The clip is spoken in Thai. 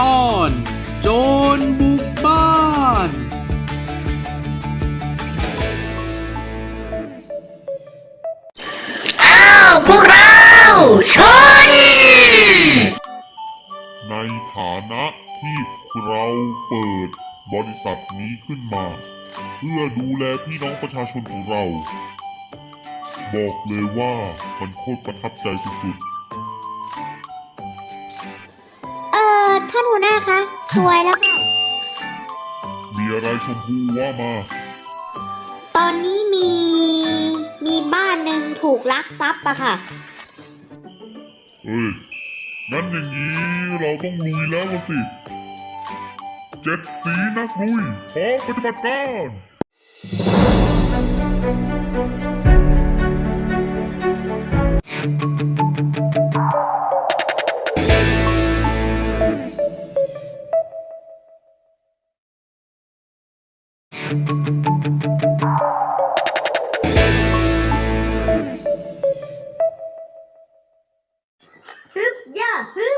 ตอน โจรบุกบ้าน อ้าว พวกเราชน ในฐานะที่เราเปิดบริษัทนี้ขึ้นมา เพื่อดูแลพี่น้องประชาชนของเรา บอกเลยว่ามันโคตรประทับใจสุดเท่านหัวหน้าคะ สวยแล้วค่ะๆมีอะไรชมพูว่ามา ตอนนี้มีมีบ้านหนึ่งถูกลักทรัพย์อะค่ะ เอ้ยงั้นอย่างนี้เราต้องลุยแล้วล่ะสิ เจ็ดสีนักลุยพร้อมปฏิบัติการ ฮึบย่าฮึบ